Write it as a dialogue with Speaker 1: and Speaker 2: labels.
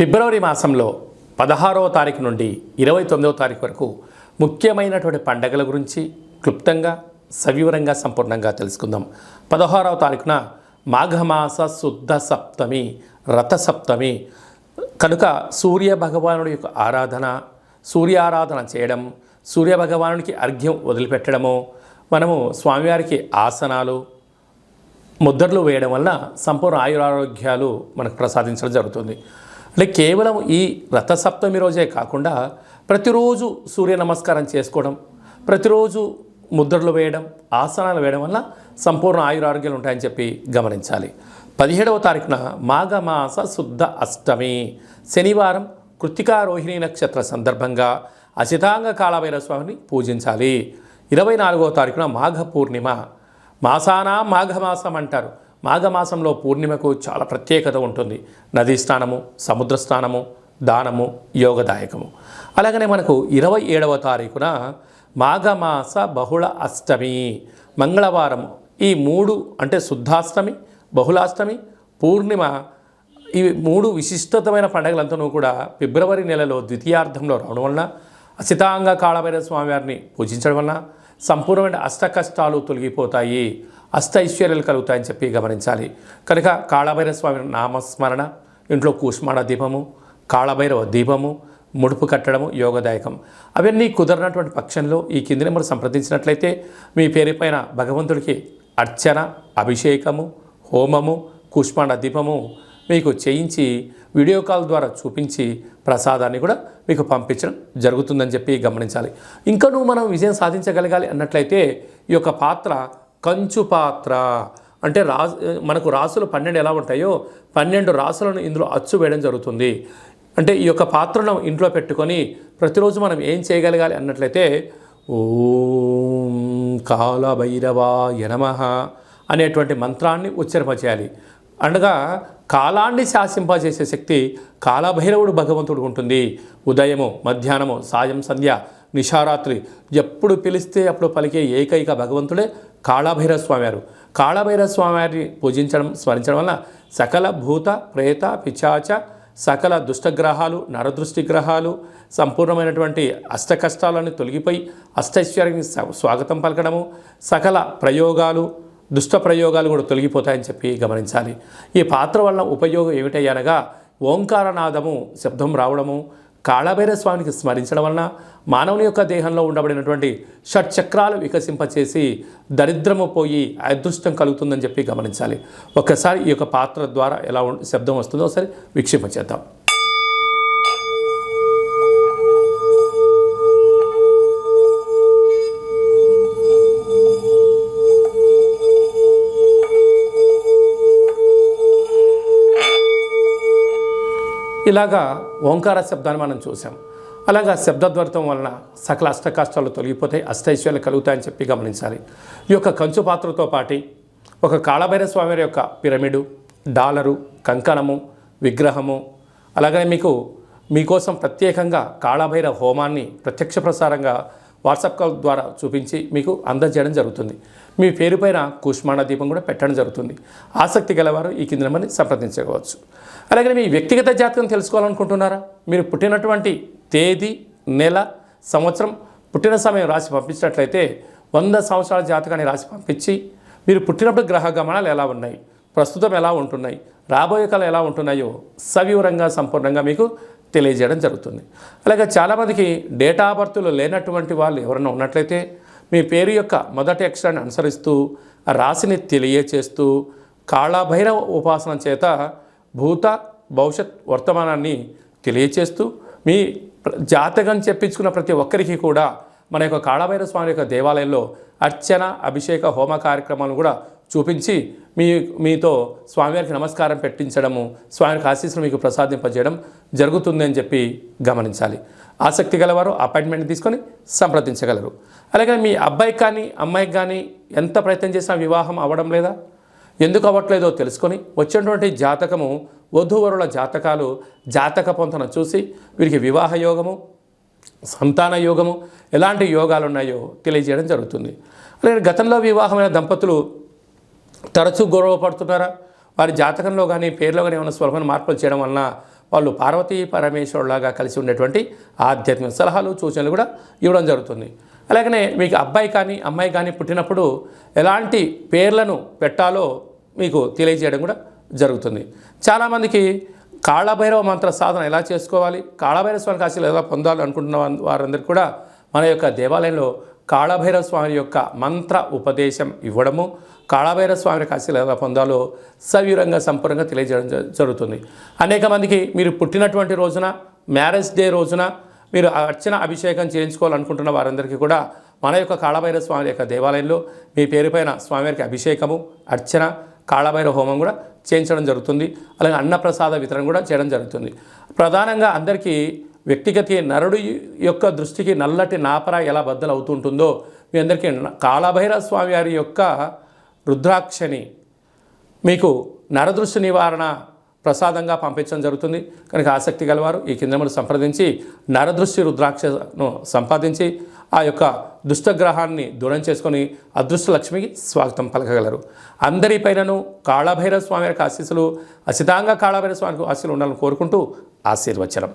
Speaker 1: ఫిబ్రవరి మాసంలో పదహారవ తారీఖు నుండి ఇరవై తొమ్మిదవ తారీఖు వరకు ముఖ్యమైనటువంటి పండగల గురించి క్లుప్తంగా సవివరంగా సంపూర్ణంగా తెలుసుకుందాం. పదహారవ తారీఖున మాఘమాస శుద్ధ సప్తమి రథసప్తమి కనుక సూర్య భగవానుడి యొక్క ఆరాధన సూర్యారాధన చేయడం సూర్య భగవానుడికి అర్ఘ్యం వదిలిపెట్టడము మనము స్వామివారికి ఆసనాలు ముద్రలు వేయడం వలన సంపూర్ణ ఆయురారోగ్యాలు మనకు ప్రసాదించడం జరుగుతుంది. అంటే కేవలం ఈ రథసప్తమి రోజే కాకుండా ప్రతిరోజు సూర్య నమస్కారం చేసుకోవడం ప్రతిరోజు ముద్రలు వేయడం ఆసనాలు వేయడం వల్ల సంపూర్ణ ఆయురారోగ్యాలు ఉంటాయని చెప్పి గమనించాలి. పదిహేడవ తారీఖున మాఘమాస శుద్ధ అష్టమి. శనివారం కృత్తికా రోహిణి నక్షత్ర సందర్భంగా అచితాంగ కాళభైరవ స్వామిని పూజించాలి. ఇరవై నాలుగవ తారీఖున మాఘ పూర్ణిమ. మాసానా మాఘమాసం అంటారు. మాఘమాసంలో పూర్ణిమకు చాలా ప్రత్యేకత ఉంటుంది. నదీ స్నానము సముద్ర స్నానము దానము యోగదాయకము. అలాగనే మనకు ఇరవై ఏడవ తారీఖున మాఘమాస బహుళ అష్టమి. మంగళవారం ఈ మూడు అంటే శుద్ధాష్టమి బహుళాష్టమి పూర్ణిమ ఇవి మూడు విశిష్టతమైన పండుగలంతనూ కూడా ఫిబ్రవరి నెలలో ద్వితీయార్థంలో రావడం వలన అసితాంగ కాళభైరవ స్వామివారిని పూజించడం వలన సంపూర్ణమైన అష్ట కష్టాలు తొలగిపోతాయి. అస్త ఐశ్వర్యాలు కలుగుతాయని చెప్పి గమనించాలి. కనుక కాళభైరవ స్వామి నామస్మరణ ఇంట్లో కూష్మాణ దీపము కాళభైరవ దీపము ముడుపు కట్టడము యోగదాయకం. అవన్నీ కుదరనటువంటి పక్షంలో ఈ కింది నెంబర్ సంప్రదించినట్లయితే మీ పేరుపైన భగవంతుడికి అర్చన అభిషేకము హోమము కూష్మాండ దీపము మీకు చేయించి వీడియో కాల్ ద్వారా చూపించి ప్రసాదాన్ని కూడా మీకు పంపించడం జరుగుతుందని చెప్పి గమనించాలి. ఇంకనూ నువ్వు మనం విజయం సాధించగలగాలి అన్నట్లయితే ఈ యొక్క పాత్ర కంచు పాత్ర అంటే రా మనకు రాసులు పన్నెండు ఎలా ఉంటాయో పన్నెండు రాసులను ఇందులో అచ్చు వేయడం జరుగుతుంది. అంటే ఈ యొక్క పాత్రను ఇంట్లో పెట్టుకొని ప్రతిరోజు మనం ఏం చేయగలగాలి అన్నట్లయితే ఓం కాలభైరవాయ నమః అనేటువంటి మంత్రాన్ని ఉచ్చరింపజేయాలి అనగా కాలాన్ని శాసింపజేసే శక్తి కాలభైరవుడు భగవంతుడు ఉంటుంది. ఉదయము మధ్యాహ్నము సాయం సంధ్య నిషారాత్రి ఎప్పుడు పిలిస్తే అప్పుడు పలికే ఏకైక భగవంతుడే కాళభైరవ స్వామివారు కాళభైరవ స్వామివారిని పూజించడం స్మరించడం వల్ల సకల భూత ప్రేత పిచాచ సకల దుష్టగ్రహాలు నరదృష్టి గ్రహాలు సంపూర్ణమైనటువంటి అష్ట కష్టాలను తొలగిపోయి అష్టైశ్వర్యానికి స్వాగతం పలకడము సకల ప్రయోగాలు దుష్ట ప్రయోగాలు కూడా తొలగిపోతాయని చెప్పి గమనించాలి. ఈ పాత్ర వల్ల ఉపయోగం ఏమిటయ్యనగా ఓంకారనాదము శబ్దం రావడము కాళభైరవ స్వామికి స్మరించడం వలన మానవుని యొక్క దేహంలో ఉండబడినటువంటి షట్చక్రాలు వికసింపచేసి దరిద్రము పోయి అదృష్టం కలుగుతుందని చెప్పి గమనించాలి. ఒక్కసారి ఈ యొక్క పాత్ర ద్వారా ఎలా ఉం- శబ్దం వస్తుందో ఒకసారి వీక్షింపచేద్దాం. ఇలాగా ఓంకార శబ్దాన్ని మనం చూసాం. అలాగా శబ్దద్వర్తం వలన సకల అష్టకాష్టాలు తొలగిపోతాయి అష్టైశ్వర్యాలు కలుగుతాయని చెప్పి గమనించాలి. ఈ యొక్క కంచు పాత్రతో పాటి ఒక కాళభైరవ స్వామివారి యొక్క పిరమిడు డాలరు కంకణము విగ్రహము అలాగనే మీకు మీకోసం ప్రత్యేకంగా కాళభైర హోమాన్ని ప్రత్యక్ష ప్రసారంగా వాట్సాప్ కాల్ ద్వారా చూపించి మీకు అందజేయడం జరుగుతుంది. మీ పేరు పైన కుష్మాణ దీపం కూడా పెట్టడం జరుగుతుంది. ఆసక్తి గలవారు ఈ కింద నెంబర్ని సంప్రదించవచ్చు. అలాగే మీ వ్యక్తిగత జాతకం తెలుసుకోవాలనుకుంటున్నారా? మీరు పుట్టినటువంటి తేదీ నెల సంవత్సరం పుట్టిన సమయం రాసి పంపించినట్లయితే వంద సంవత్సరాల జాతకాన్ని రాసి పంపించి మీరు పుట్టినప్పుడు గ్రహ గమనాలు ఎలా ఉన్నాయి? ప్రస్తుతం ఎలా ఉంటున్నాయి? రాబోయే కాలం ఎలా ఉంటున్నాయో సవివరంగా సంపూర్ణంగా మీకు తెలియజేయడం జరుగుతుంది. అలాగే చాలామందికి డేటా ఆఫ్ బర్త్లో లేనటువంటి వాళ్ళు ఎవరైనా ఉన్నట్లయితే మీ పేరు యొక్క మొదటి అక్షరాన్ని అనుసరిస్తూ రాశిని తెలియచేస్తూ కాళభైరవ ఉపాసన చేత భూత భవిష్యత్ వర్తమానాన్ని తెలియచేస్తూ మీ జాతకం చెప్పించుకున్న ప్రతి ఒక్కరికి కూడా మన యొక్క కాళభైరవ స్వామి యొక్క దేవాలయంలో అర్చన అభిషేక హోమ కార్యక్రమాలను కూడా చూపించి మీ మీతో స్వామివారికి నమస్కారం పెట్టించడము స్వామివారికి ఆశీస్సులు మీకు ప్రసాదింపజేయడం జరుగుతుంది అని చెప్పి గమనించాలి. ఆసక్తి గలవారు అపాయింట్మెంట్ తీసుకొని సంప్రదించగలరు. అలాగే మీ అబ్బాయికి కానీ అమ్మాయికి కానీ ఎంత ప్రయత్నం చేసినా వివాహం అవ్వడం లేదా? ఎందుకు అవ్వట్లేదో తెలుసుకొని వచ్చినటువంటి జాతకము వధూవరుల జాతకాలు జాతక పొంతన చూసి వీరికి వివాహ యోగము సంతాన యోగము ఎలాంటి యోగాలు ఉన్నాయో తెలియజేయడం జరుగుతుంది. అలాగే గతంలో వివాహమైన దంపతులు తరచూ గౌరవపడుతున్నారా? వారి జాతకంలో కానీ పేర్లో కానీ ఏమైనా స్వల్పమైన మార్పులు చేయడం వలన వాళ్ళు పార్వతీ పరమేశ్వరులాగా కలిసి ఉండేటువంటి ఆధ్యాత్మిక సలహాలు సూచనలు కూడా ఇవ్వడం జరుగుతుంది. అలాగనే మీకు అబ్బాయి కానీ అమ్మాయి కానీ పుట్టినప్పుడు ఎలాంటి పేర్లను పెట్టాలో మీకు తెలియజేయడం కూడా జరుగుతుంది. చాలామందికి కాళభైరవ మంత్ర సాధన ఎలా చేసుకోవాలి? కాళభైరవ స్వామి కాశీలు ఎలా పొందాలి అనుకుంటున్న వారందరూ వారందరికీ కూడా మన యొక్క దేవాలయంలో కాళభైరవ స్వామి యొక్క మంత్ర ఉపదేశం ఇవ్వడము కాళభైరవ స్వామి కాశీలు ఎలా పొందాలో సవివరంగా సంపూర్ణంగా తెలియజేయడం జ- జరుగుతుంది. అనేక మందికి మీరు పుట్టినటువంటి రోజున మ్యారేజ్ డే రోజున మీరు అర్చన అభిషేకం చేయించుకోవాలనుకుంటున్న వారందరికీ కూడా మన యొక్క కాళభైరవ స్వామి యొక్క దేవాలయంలో మీ పేరుపైన స్వామివారికి అభిషేకము అర్చన కాళభైరవ హోమం కూడా చేయించడం జరుగుతుంది. అలాగే అన్నప్రసాద వితరణ కూడా చేయడం జరుగుతుంది. ప్రధానంగా అందరికీ వ్యక్తిగత నరుడు యొక్క దృష్టికి నల్లటి నాపర ఎలా బద్దలు అవుతుంటుందో మీ అందరికీ కాళభైర స్వామి వారి యొక్క రుద్రాక్షని మీకు నరదృష్టి నివారణ ప్రసాదంగా పంపించడం జరుగుతుంది. కనుక ఆసక్తి గలవారు ఈ కిందములు సంప్రదించి నరదృష్టి రుద్రాక్షను సంపాదించి ఆ యొక్క దుష్టగ్రహాన్ని దూరం చేసుకొని అదృష్ట లక్ష్మికి స్వాగతం పలకగలరు. అందరిపైనను కాళభైరవ స్వామి యొక్క ఆశీస్సులు అసితంగా కాళభైరవ స్వామికి ఆశీస్సులు ఉండాలని కోరుకుంటూ ఆశీర్వచనం.